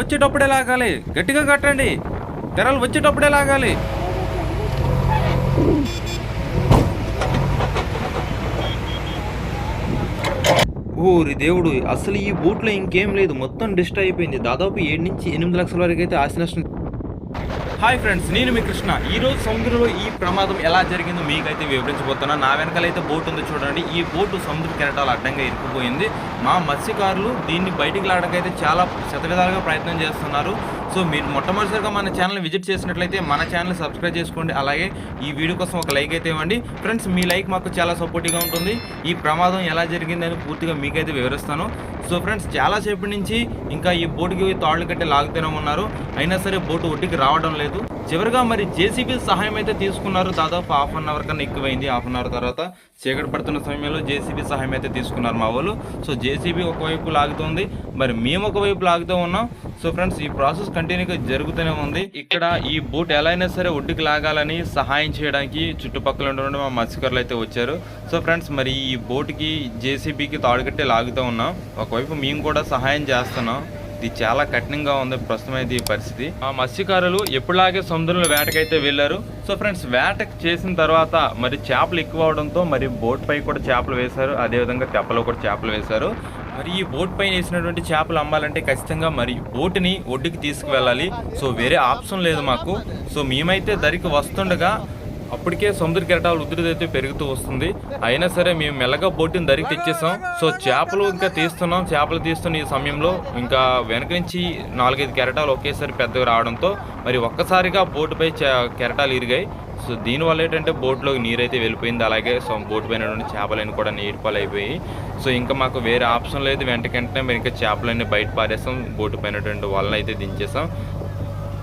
వచ్చేటప్పుడే లాగాలి గట్టిగా కట్టండి. తెరలు వచ్చేటప్పుడే లాగాలి ఓరి దేవుడు అసలు ఈ బూట్లో ఇంకేం లేదు. మొత్తం డిస్ట్ అయిపోయింది. దాదాపు ఏడు నుంచి ఎనిమిది లక్షల వరకు అయితే ఆస్తి నష్టం హాయ్ ఫ్రెండ్స్ నేను మీ కృష్ణ. ఈ రోజు సముద్రంలో ఈ ప్రమాదం ఎలా జరిగిందో మీకైతే వివరించబోతున్నా. నా వెనకాలైతే బోట్ ఉంది చూడండి. ఈ బోటు సముద్ర కెరటాలు అడ్డంగా ఇరుక్కుపోయింది. మా మత్స్యకారులు దీన్ని బయటికి లాడకైతే చాలా శతవిధాలుగా ప్రయత్నం చేస్తున్నారు. సో మీరు మొట్టమొదటిసారిగా మన ఛానల్ విజిట్ చేసినట్లయితే మన ఛానల్ సబ్స్క్రైబ్ చేసుకోండి. అలాగే ఈ వీడియో కోసం ఒక లైక్ అయితే ఇవ్వండి. ఫ్రెండ్స్ మీ లైక్ మాకు చాలా సపోర్టివ్గా ఉంటుంది. ఈ ప్రమాదం ఎలా జరిగిందని పూర్తిగా మీకైతే వివరిస్తాను. సో ఫ్రెండ్స్ చాలాసేపటి నుంచి ఇంకా ఈ బోటుకి తాళ్ళు కట్టి లాగుతూనే ఉన్నారు. అయినా సరే బోటు ఒడ్డుకి రావడం లేదు. చివరిగా మరి జేసీబీ సహాయం అయితే తీసుకున్నారు. దాదాపు హాఫ్ అన్ అవర్ కన్నా ఎక్కువైంది. హాఫ్ అన్ అవర్ తర్వాత చీకటి పడుతున్న సమయంలో జేసీబీ సహాయం అయితే తీసుకున్నారు మా వాళ్ళు. సో జేసీబీ ఒకవైపు లాగుతుంది. మరి మేము ఒకవైపు లాగుతూ ఉన్నాం. సో ఫ్రెండ్స్ ఈ ప్రాసెస్ కంటిన్యూగా జరుగుతూనే ఉంది. ఇక్కడ ఈ బోట్ ఎలా అయినా సరే ఒడ్డుకి లాగాలని సహాయం చేయడానికి చుట్టుపక్కల ఉండే మా మత్స్యకారులు అయితే వచ్చారు. సో ఫ్రెండ్స్ మరి ఈ బోట్కి జేసీబీకి తాడుగట్టే లాగుతూ ఉన్నాం. ఒకవైపు మేము కూడా సహాయం చేస్తున్నాం. ఇది చాలా కఠినంగా ఉంది ప్రస్తుతం అయితే ఈ పరిస్థితి. ఆ మత్స్యకారులు ఎప్పుడులాగే సముద్రంలో వేటకైతే వెళ్ళారు. సో ఫ్రెండ్స్ వేటకు చేసిన తర్వాత మరి చేపలు ఎక్కువ అవడంతో మరి బోట్ పై కూడా చేపలు వేశారు. అదేవిధంగా తెప్పలో కూడా చేపలు వేశారు. మరి ఈ బోట్ పైన వేసినటువంటి చేపలు అమ్మాలంటే ఖచ్చితంగా మరి బోటుని ఒడ్డుకి తీసుకువెళ్ళాలి. సో వేరే ఆప్షన్ లేదు మాకు. సో మేమైతే దరికి వస్తుండగా అప్పటికే సముద్ర కెరటాలు ఉధృతి అయితే పెరుగుతూ వస్తుంది. అయినా సరే మేము మెల్లగా బోటుని దరికి తెచ్చేసాం. సో చేపలు ఇంకా తీస్తున్నాం. చేపలు తీస్తున్న ఈ సమయంలో ఇంకా వెనక నుంచి నాలుగైదు కెరటాలు ఒకేసారి పెద్దగా రావడంతో మరి ఒక్కసారిగా బోటుపై చే- కెరటాలు ఇరిగాయి. సో దీనివల్ల ఏంటంటే బోట్లోకి నీరు అయితే వెళ్ళిపోయింది. అలాగే సో బోట్ పైన చేపలన్నీ కూడా నీరుపాలైపోయి సో ఇంకా మాకు వేరే ఆప్షన్ లేదు. వెంటకెంటనే మరి ఇంకా చేపలన్నీ బయట పారేస్తాం. బోటు పైన వలన అయితే దించేసాం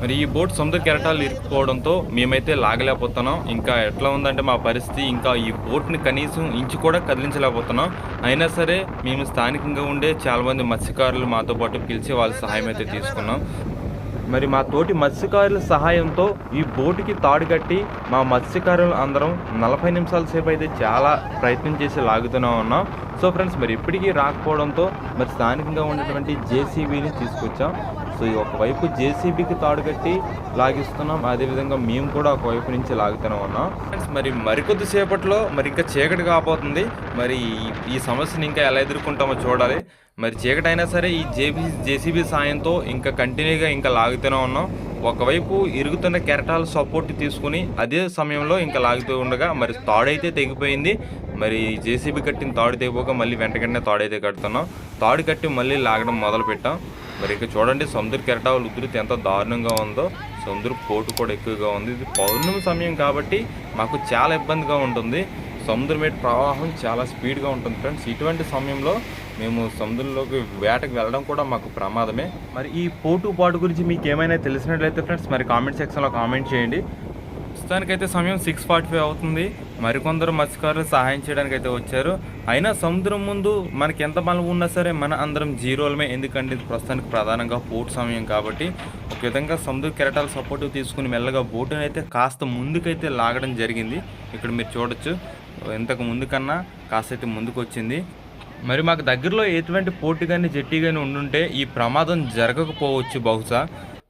మరి ఈ బోట్ సొంత కెరటాలు ఇరుక్కుపోవడంతో మేమైతే లాగలేకపోతున్నాం. ఇంకా ఎట్లా ఉందంటే మా పరిస్థితి ఇంకా ఈ బోట్ని కనీసం ఇంచు కూడా కదిలించలేకపోతున్నాం. అయినా సరే మేము స్థానికంగా ఉండే చాలా మంది మత్స్యకారులు మాతో పాటు పిలిచి వాళ్ళ సహాయం అయితే తీసుకున్నాం. మరి మా తోటి మత్స్యకారుల సహాయంతో ఈ బోటుకి తాడు కట్టి మా మత్స్యకారులు అందరం నలభై నిమిషాల సేపు అయితే చాలా ప్రయత్నం చేసి లాగుతూనే ఉన్నాం. సో ఫ్రెండ్స్ మరి ఇప్పటికీ రాకపోవడంతో మరి స్థానికంగా ఉన్నటువంటి జేసీబీని తీసుకొచ్చాం. సో ఈ ఒకవైపు జేసీబీకి తాడు కట్టి లాగిస్తున్నాం. అదేవిధంగా మేము కూడా ఒకవైపు నుంచి లాగుతూనే ఉన్నాం. ఫ్రెండ్స్ మరి మరికొద్ది సేపట్లో మరి ఇంకా చీకటి కాబోతుంది. మరి ఈ- సమస్యను సమస్యని ఇంకా ఎలా ఎదుర్కొంటామో చూడాలి. మరి చీకటి అయినా సరే ఈ జేబీ జేసీబీ సాయంతో ఇంకా కంటిన్యూగా ఇంకా లాగుతూనే ఉన్నాం. ఒకవైపు ఇరుగుతున్న కెరటాల సపోర్ట్ తీసుకుని అదే సమయంలో ఇంకా లాగుతూ ఉండగా మరి తాడైతే తెగిపోయింది. మరి జేసీబీ కట్టిన తాడు తెగిపోక మళ్ళీ వెంటనే తాడైతే కడుతున్నాం. తాడు కట్టి మళ్ళీ లాగడం మొదలు పెట్టాం. మరి ఇక చూడండి సముద్ర కెరటాల ఉధృతి ఎంత దారుణంగా ఉందో. సముద్ర పోటు కూడా ఎక్కువగా ఉంది. ఇది పౌర్ణమి సమయం కాబట్టి మాకు చాలా ఇబ్బందిగా ఉంటుంది. సముద్రం మీద ప్రవాహం చాలా స్పీడ్గా ఉంటుంది. ఫ్రెండ్స్ ఇటువంటి సమయంలో మేము సముద్రంలోకి వేటకు వెళ్ళడం కూడా మాకు ప్రమాదమే. మరి ఈ పోటు పాటు గురించి మీకు ఏమైనా తెలిసినట్లయితే ఫ్రెండ్స్ మరి కామెంట్ సెక్షన్లో కామెంట్ చేయండి. ప్రస్తుతానికైతే సమయం సిక్స్ ఫార్టీ ఫైవ్ అవుతుంది. మరికొందరు మత్స్యకారులు సహాయం చేయడానికి అయితే వచ్చారు. అయినా సముద్రం ముందు మనకి ఎంత బలం ఉన్నా సరే మన అందరం జీరోలమే ఎందుకంటే ఇది ప్రస్తుతానికి ప్రధానంగా పోటు సమయం కాబట్టి ఒక విధంగా సముద్ర కెరటాలు సపోర్ట్ తీసుకుని మెల్లగా బోటుని అయితే కాస్త ముందుకైతే లాగడం జరిగింది. ఇక్కడ మీరు చూడొచ్చు. ఇంతకు ముందు కన్నా కాస్త అయితే ముందుకు వచ్చింది మరి మాకు దగ్గరలో ఎటువంటి పోర్టు కానీ జెట్టి కానీ ఉండుంటే ఈ ప్రమాదం జరగకపోవచ్చు బహుశా.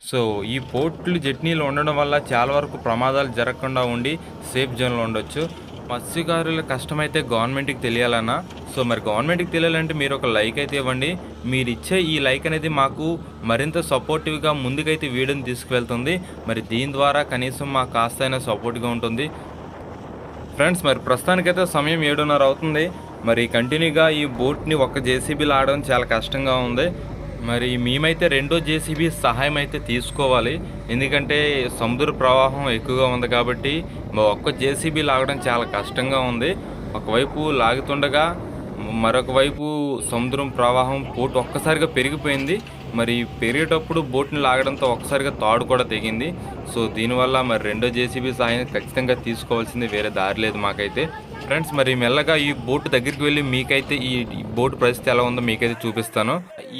సో ఈ పోర్ట్లు జెట్నీలు ఉండడం వల్ల చాలా వరకు ప్రమాదాలు జరగకుండా ఉండి సేఫ్ జోన్లో ఉండొచ్చు. మత్స్యకారుల కష్టమైతే గవర్నమెంట్కి తెలియాలన్నా. సో మరి గవర్నమెంట్కి తెలియాలంటే మీరు ఒక లైక్ అయితే ఇవ్వండి. మీరు ఇచ్చే ఈ లైక్ అనేది మాకు మరింత సపోర్టివ్గా ముందుకైతే వీడియోని తీసుకువెళ్తుంది. మరి దీని ద్వారా కనీసం మాకు కాస్త అయినా సపోర్ట్గా ఉంటుంది. ఫ్రెండ్స్ మరి ప్రస్తుతానికైతే సమయం ఏడున్నర అవుతుంది. మరి కంటిన్యూగా ఈ బోట్ని ఒక జేసీబీ లాడడం చాలా కష్టంగా ఉంది. మరి మేమైతే రెండో జేసీబీ సహాయం అయితే తీసుకోవాలి. ఎందుకంటే సముద్ర ప్రవాహం ఎక్కువగా ఉంది కాబట్టి ఒక్క జేసీబీ లాగడం చాలా కష్టంగా ఉంది. ఒకవైపు లాగుతుండగా మరొక వైపు సముద్రం ప్రవాహం బోట్ ఒక్కసారిగా పెరిగిపోయింది. మరి పెరిగేటప్పుడు బోట్ని లాగడంతో ఒక్కసారిగా తాడు కూడా తెగింది. సో దీనివల్ల మరి రెండో జేసీబీ సహాయం ఖచ్చితంగా తీసుకోవాల్సింది వేరే దారి లేదు మాకైతే. ఫ్రెండ్స్ మరి మెల్లగా ఈ బోట్ దగ్గరికి వెళ్ళి మీకైతే ఈ బోట్ పరిస్థితి ఎలా ఉందో మీకైతే చూపిస్తాను.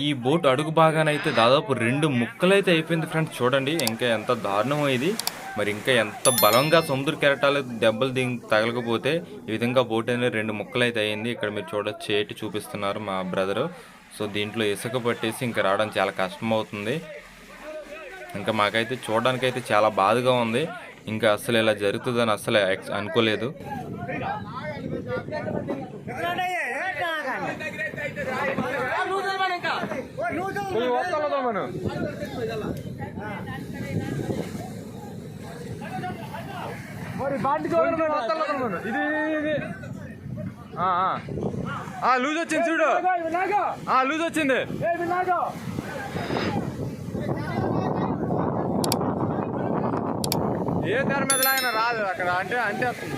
ఈ బోట్ అడుగు భాగానైతే దాదాపు రెండు ముక్కలైతే అయిపోయింది ఫ్రెండ్స్ చూడండి ఇంకా ఎంత దారుణం ఇది. మరి ఇంకా ఎంత బలంగా సముద్ర కెరటాలు దెబ్బలు దిగి తగలకపోతే ఈ విధంగా బోట్ అనేది రెండు ముక్కలు అయితే అయింది. ఇక్కడ మీరు చూడొచ్చు చేటి చూపిస్తున్నారు మా బ్రదరు. సో దీంట్లో ఇసుక పట్టేసి ఇంకా రావడం చాలా కష్టం అవుతుంది ఇంకా మాకైతే చూడడానికైతే చాలా బాధగా ఉంది. ఇంకా అసలు ఇలా జరుగుతుందని అసలు లూజ్ వచ్చింది చూడు ఆ, లూజ్ వచ్చింది ఏ తెర మీద రాదు అక్కడ అంటే అంటే వస్తుంది.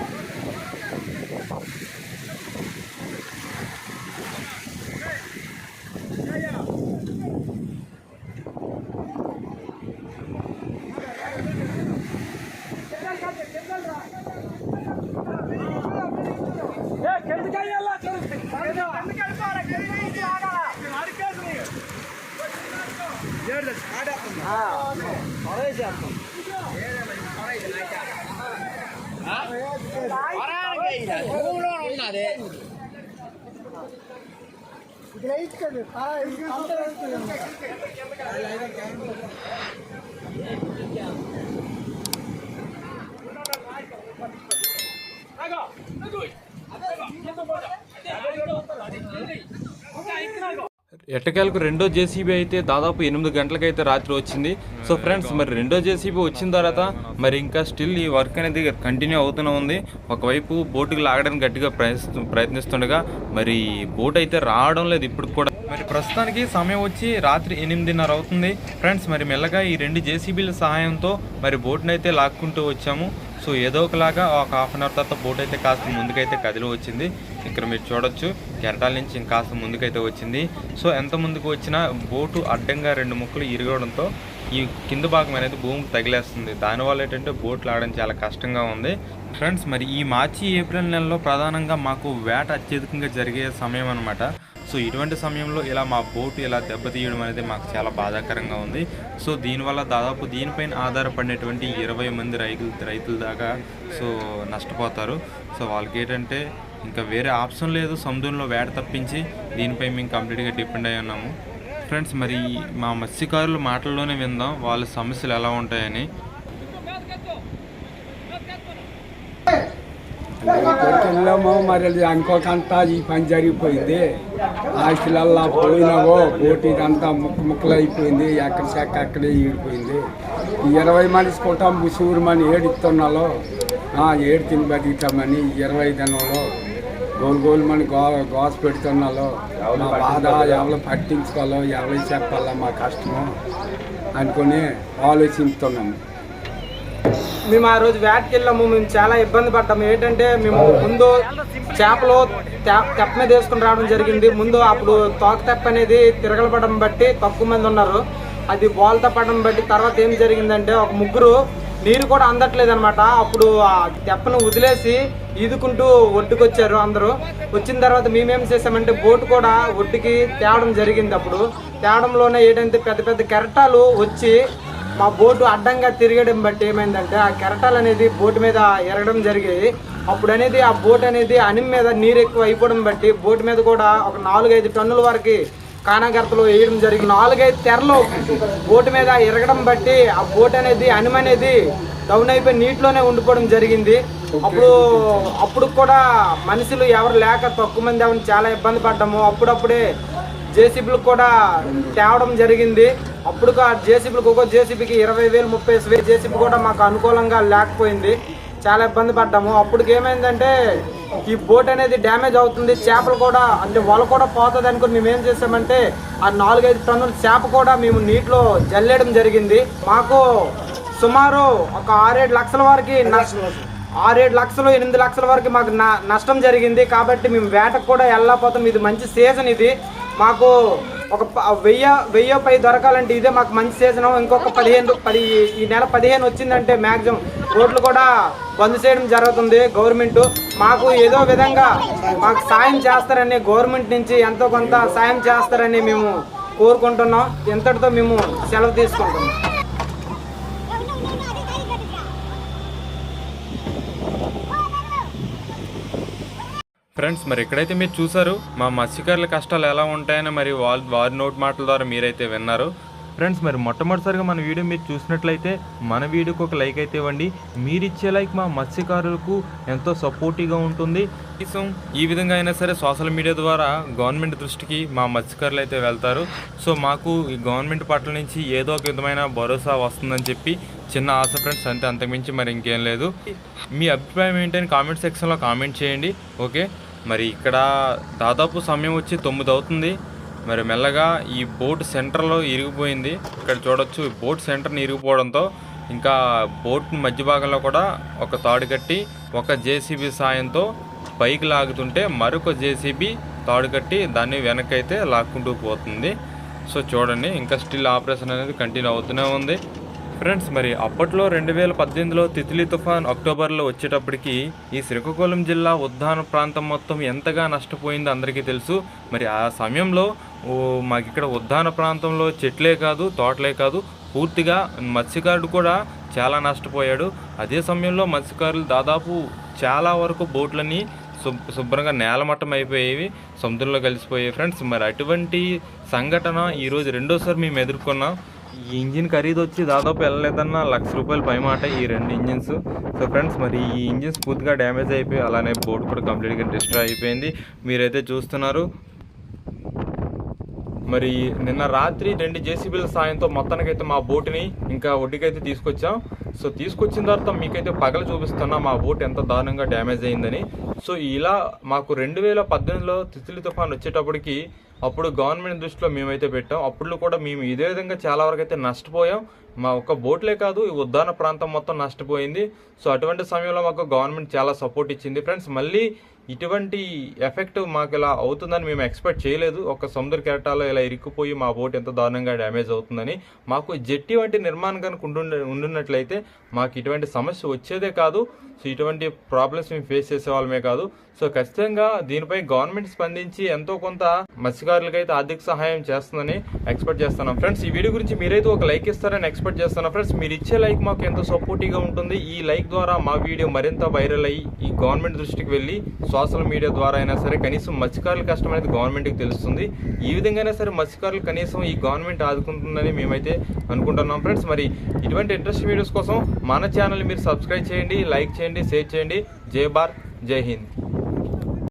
చేయాలా జరుగుతుంది ఉన్నది గ్రైట్ కదా ఎట్టకేలకు రెండో జేసీబీ అయితే దాదాపు ఎనిమిది గంటలకైతే రాత్రి వచ్చింది. సో ఫ్రెండ్స్ మరి రెండో జేసీబీ వచ్చిన తర్వాత మరి ఇంకా స్టిల్ ఈ వర్క్ అనేది కంటిన్యూ అవుతూనే ఉంది. ఒకవైపు బోటుకి లాగడానికి గట్టిగా ప్రయత్నిస్తుండగా మరి బోట్ అయితే రావడం లేదు ఇప్పుడు కూడా. మరి ప్రస్తుతానికి సమయం వచ్చి రాత్రి ఎనిమిదిన్నర అవుతుంది. ఫ్రెండ్స్ మరి మెల్లగా ఈ రెండు జేసీబీల సహాయంతో మరి బోట్ని అయితే లాక్కుంటూ వచ్చాము. సో ఏదో ఒకలాగా ఒక హాఫ్ అన్ అవర్ తర్వాత బోట్ అయితే కాస్త ముందుకైతే కదిలి వచ్చింది. ఇక్కడ మీరు చూడొచ్చు. కెరటాల నుంచి ఇంకాస్త ముందుకైతే వచ్చింది. సో ఎంత ముందుకు వచ్చినా బోటు అడ్డంగా రెండు ముక్కలు ఇరగడంతో ఈ కింద భాగం అనేది భూమికి తగిలేస్తుంది. దానివల్ల ఏంటంటే బోట్లు ఆడడం చాలా కష్టంగా ఉంది. ఫ్రెండ్స్ మరి ఈ మార్చి ఏప్రిల్ నెలలో ప్రధానంగా మాకు వేట అత్యధికంగా జరిగే సమయం అనమాట సో ఇటువంటి సమయంలో ఇలా మా బోటు ఇలా దెబ్బతీయడం అనేది మాకు చాలా బాధాకరంగా ఉంది. సో దీనివల్ల దాదాపు దీనిపైన ఆధారపడినటువంటి ఇరవై మంది రైతులు రైతుల దాకా సో నష్టపోతారు. సో వాళ్ళకి ఏంటంటే ఇంకా వేరే ఆప్షన్ లేదు. సముద్రంలో వేట తప్పించి దీనిపై మేము కంప్లీట్గా డిపెండ్ అయి ఉన్నాము. ఫ్రెండ్స్ మరి మా మత్స్యకారుల మాటల్లోనే విందాం. వాళ్ళ సమస్యలు ఎలా ఉంటాయని. వెళ్ళాము మరి అనుకోకంతా ఈ పని జరిగిపోయింది. ఆస్తులల్లా పోయినావో పోటీ అంతా ముక్క ముక్కలు అయిపోయింది ఎక్కడ చెక్క అక్కడే ఈడిపోయింది. ఈ ఇరవై మంది కుటుంబం సూర్యమని ఏడుతున్నాలో ఏడు తిని బతికితామని ఇరవై దినంలో గోలు గోలు మన గో గోస పెడుతున్నాలో మా బాధ ఎవరు పట్టించుకోవాలో ఎవరికి చెప్పాలో మా కష్టము అనుకుని ఆలోచిస్తున్నాము మేము ఆ రోజు వేటకి వెళ్ళాము మేము చాలా ఇబ్బంది పడ్డాము. ఏంటంటే మేము ముందు చేపలు తెప్ప మీద వేసుకుని రావడం జరిగింది. ముందు అప్పుడు తోక తెప్ప అనేది తిరగలపడం బట్టి తక్కువ మంది ఉన్నారు. అది బోల్తా పడడం బట్టి తర్వాత ఏం జరిగిందంటే ఒక ముగ్గురు నీరు కూడా అందట్లేదు అనమాట అప్పుడు ఆ తెప్పను వదిలేసి ఈదుకుంటూ ఒడ్డుకు వచ్చారు అందరూ. వచ్చిన తర్వాత మేమేం చేసామంటే బోటు కూడా ఒడ్డుకి తేవడం జరిగింది అప్పుడు. తేవడంలోనే ఏంటంటే పెద్ద పెద్ద కెరటాలు వచ్చి మా బోటు అడ్డంగా తిరగడం బట్టి ఏమైందంటే ఆ కెరటాలు అనేది బోటు మీద ఎరగడం జరిగేది అప్పుడు అనేది ఆ బోట్ అనేది అనిమి మీద నీరు ఎక్కువ అయిపోవడం బట్టి బోటు మీద కూడా ఒక నాలుగైదు టన్నుల వరకు కానాగర్తలు వేయడం జరిగింది. నాలుగైదు తెరలు బోటు మీద ఎరగడం బట్టి ఆ బోట్ అనేది అనిమ అనేది డౌన్ అయిపోయి నీటిలోనే ఉండిపోవడం జరిగింది. అప్పుడు అప్పుడు కూడా మనుషులు ఎవరు లేక తక్కువ మంది ఎవరిని చాలా ఇబ్బంది పడ్డాము. అప్పుడప్పుడే జేసీబీలు కూడా తేవడం జరిగింది. అప్పుడు జేసీబీలకు ఒక్కో జేసీబీకి ఇరవై వేలు ముప్పై వేలు జేసీబీ కూడా మాకు అనుకూలంగా లేకపోయింది. చాలా ఇబ్బంది పడ్డాము. అప్పటికి ఏమైందంటే ఈ బోట్ అనేది డ్యామేజ్ అవుతుంది చేపలు కూడా అంటే వల కూడా పోతుంది అనుకుని మేము ఏం చేసామంటే ఆ నాలుగైదు టన్నుల చేప కూడా మేము నీటిలో జల్లేయడం జరిగింది. మాకు సుమారు ఒక ఆరేడు లక్షల వరకు నష్టం ఆరేడు లక్షలు ఎనిమిది లక్షల వరకు మాకు న- నష్టం జరిగింది. కాబట్టి మేము వేటకు కూడా వెళ్ళకపోతాం ఇది మంచి సీజన్ ఇది. మాకు ఒక ప- వెయ్యి వెయ్యి పై దొరకాలంటే ఇదే మాకు మంచి సీజన్ ఇంకొక పదిహేను పది ఈ నెల పదిహేను వచ్చిందంటే మ్యాక్సిమం రోడ్లు కూడా బంద్ చేయడం జరుగుతుంది గవర్నమెంట్. మాకు ఏదో విధంగా మాకు సాయం చేస్తారని గవర్నమెంట్ నుంచి ఎంతో కొంత సాయం చేస్తారని మేము కోరుకుంటున్నాం. ఇంతటితో మేము సెలవు తీసుకుంటున్నాం. ఫ్రెండ్స్ మరి ఎక్కడైతే మీరు చూసారు మా మత్స్యకారుల కష్టాలు ఎలా ఉంటాయని మరి వాళ్ళ వారి నోట్ మాటల ద్వారా మీరైతే విన్నారు. ఫ్రెండ్స్ మరి మొట్టమొదటిసారిగా మన వీడియో మీరు చూసినట్లయితే మన వీడియోకి ఒక లైక్ అయితే ఇవ్వండి. మీరు ఇచ్చే లైక్ మా మత్స్యకారులకు ఎంతో సపోర్టివ్గా ఉంటుంది. కనీసం ఈ విధంగా అయినా సరే సోషల్ మీడియా ద్వారా గవర్నమెంట్ దృష్టికి మా మత్స్యకారులు అయితే వెళ్తారు. సో మాకు ఈ గవర్నమెంట్ పట్ల నుంచి ఏదో ఒక విధమైన భరోసా వస్తుందని చెప్పి చిన్న ఆశ ఫ్రెండ్స్ అంతే అంతకుమించి మరి ఇంకేం లేదు. మీ అభిప్రాయం ఏంటని కామెంట్ సెక్షన్లో కామెంట్ చేయండి. ఓకే? మరి ఇక్కడ దాదాపు సమయం వచ్చి తొమ్మిది అవుతుంది. మరి మెల్లగా ఈ బోట్ సెంటర్లో ఇరిగిపోయింది. ఇక్కడ చూడొచ్చు బోట్ సెంటర్ని ఇరిగిపోవడంతో ఇంకా బోట్ మధ్య భాగంలో కూడా ఒక తాడు కట్టి ఒక జేసీబీ సాయంతో పైకి లాగుతుంటే మరొక జేసీబీ తాడు కట్టి దాన్ని వెనకైతే లాక్కుంటూ పోతుంది. సో చూడండి ఇంకా స్టిల్ ఆపరేషన్ అనేది కంటిన్యూ అవుతూనే ఉంది. ఫ్రెండ్స్ మరి అప్పట్లో రెండు వేల పద్దెనిమిదిలో తిత్లీ తుఫాన్ అక్టోబర్లో వచ్చేటప్పటికి ఈ శ్రీకాకుళం జిల్లా ఉద్దాన ప్రాంతం మొత్తం ఎంతగా నష్టపోయిందో అందరికీ తెలుసు. మరి ఆ సమయంలో మాకు ఇక్కడ ఉద్దాన ప్రాంతంలో చెట్లే కాదు తోటలే కాదు పూర్తిగా మత్స్యకారుడు కూడా చాలా నష్టపోయాడు. అదే సమయంలో మత్స్యకారులు దాదాపు చాలా వరకు బోట్లని శుభ్రంగా నేలమట్టం అయిపోయేవి సముద్రంలో కలిసిపోయాయి ఫ్రెండ్స్ మరి అటువంటి సంఘటన ఈరోజు రెండోసారి మేము ఎదుర్కొన్నాం. ఈ ఇంజిన్ ఖరీదు వచ్చి దాదాపు వెళ్ళలేదన్న లక్ష రూపాయలు పైమాట ఈ రెండు ఇంజిన్స్. సో ఫ్రెండ్స్ మరి ఈ ఇంజిన్స్ పూర్తిగా డ్యామేజ్ అయిపోయి అలానే బోర్డు కూడా కంప్లీట్గా డిస్ట్రాయ్ అయిపోయింది. మీరైతే చూస్తున్నారు. మరి నిన్న రాత్రి రెండు జేసీబీల సాయంతో మొత్తానికైతే మా బోటుని ఇంకా ఒడ్డుకైతే తీసుకొచ్చాం. సో తీసుకొచ్చిన తర్వాత మీకైతే పగలు చూపిస్తున్నా మా బోట్ ఎంత దారుణంగా డ్యామేజ్ అయిందని. సో ఇలా మాకు రెండు వేల పద్దెనిమిదిలో తిత్లీ తుఫాన్ వచ్చేటప్పటికి అప్పుడు గవర్నమెంట్ దృష్టిలో మేమైతే పెట్టాం. అప్పుడు కూడా మేము ఇదే విధంగా చాలా వరకు అయితే నష్టపోయాం. మా ఒక్క బోట్లే కాదు ఈ ఉద్దాన ప్రాంతం మొత్తం నష్టపోయింది. సో అటువంటి సమయంలో మాకు గవర్నమెంట్ చాలా సపోర్ట్ ఇచ్చింది. ఫ్రెండ్స్ మళ్ళీ ఇటువంటి ఎఫెక్ట్ మాకు ఇలా అవుతుందని మేము ఎక్స్పెక్ట్ చేయలేదు. ఒక సముద్ర కెరటాలో ఇలా ఇరుక్కుపోయి మా బోట్ ఎంత దారుణంగా డ్యామేజ్ అవుతుందని మాకు జెట్టి వంటి నిర్మాణం కనుక ఉండున్నట్లయితే మాకు ఇటువంటి సమస్య వచ్చేదే కాదు. సో ఇటువంటి ప్రాబ్లమ్స్ మేము ఫేస్ చేసే వాళ్ళమే కాదు. సో ఖచ్చితంగా దీనిపై గవర్నమెంట్ స్పందించి ఎంతో కొంత మత్స్యకారులకైతే ఆర్థిక సహాయం చేస్తుందని ఎక్స్పెక్ట్ చేస్తున్నాం. ఫ్రెండ్స్ ఈ వీడియో గురించి మీరైతే ఒక లైక్ ఇస్తారని ఎక్స్పెక్ట్ చేస్తున్నా ఫ్రెండ్స్ మీరు ఇచ్చే లైక్ మాకు ఎంతో సపోర్టివ్గా ఉంటుంది. ఈ లైక్ ద్వారా మా వీడియో మరింత వైరల్ అయ్యి ఈ గవర్నమెంట్ దృష్టికి వెళ్ళి సోషల్ మీడియా ద్వారా అయినా సరే కనీసం మత్స్యకారుల కష్టం అనేది గవర్నమెంట్కి తెలుస్తుంది. ఈ విధంగా సరే మత్స్యకారులు కనీసం ఈ గవర్నమెంట్ ఆదుకుంటుందని మేమైతే అనుకుంటున్నాం ఫ్రెండ్స్. మరి ఇటువంటి ఇంట్రెస్ట్ వీడియోస్ కోసం మన ఛానల్ మీరు సబ్స్క్రైబ్ చేయండి లైక్ చేయండి షేర్ చేయండి. జై బార్ జై హింద్.